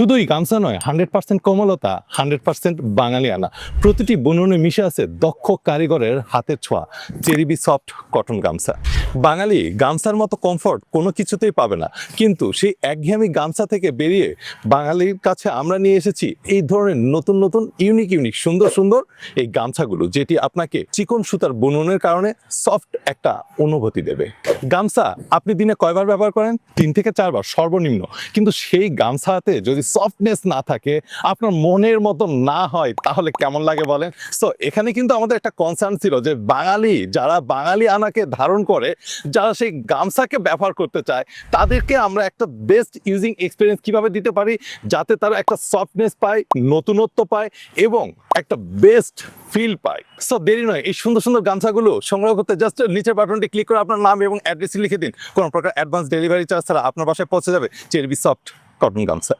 শুধুই গামছা নয় হান্ড্রেড পার্সেন্ট কোমলতা হান্ড্রেড পার্সেন্ট বাঙালিয়ানা। প্রতিটি বুননে মিশে আছে দক্ষ কারিগরের হাতের ছোঁয়া চেরিবি সফট কটন গামছা। বাঙালি গামছার মতো কমফর্ট কোনো কিছুতেই পাবে না। কিন্তু সেই একঘেয়েমি গামছা থেকে বেরিয়ে বাঙালির কাছে আমরা নিয়ে এসেছি এই ধরনের নতুন নতুন ইউনিক ইউনিক সুন্দর সুন্দর এই গামছাগুলো, যেটি আপনাকে চিকন সুতার বুননের কারণে সফট একটা অনুভূতি দেবে। গামছা আপনি দিনে কয়বার ব্যবহার করেন? তিন থেকে চারবার, সর্বনিম্ন। কিন্তু সেই গামছাতে যদি সফটনেস না থাকে, আপনার মনের মতো না হয়, তাহলে কেমন লাগে বলেন? সো এখানে কিন্তু আমাদের একটা কনসার্ন ছিল যে বাঙালি, যারা বাঙালি আনাকে ধারণ করে যারা সেই গামছাকে ব্যবহার করতে চায়, তাদেরকে আমরা একটা বেস্ট ইউজিং এক্সপিরিয়েন্স কীভাবে দিতে পারি যাতে তারা একটা সফটনেস পায়, নতুনত্ব পায় এবং একটা বেস্ট ফিল পায়। সো দেরি নয়, এই সুন্দর সুন্দর গামছাগুলো সংগ্রহ করতে জাস্ট নিচের বাটনটি ক্লিক করে আপনার নাম এবং অ্যাড্রেস লিখে দিন। কোনো প্রকার অ্যাডভান্স ডেলিভারি চার্জ ছাড়া আপনার বাসায় পৌঁছে যাবে। চেরবি সফট কটন গামছা।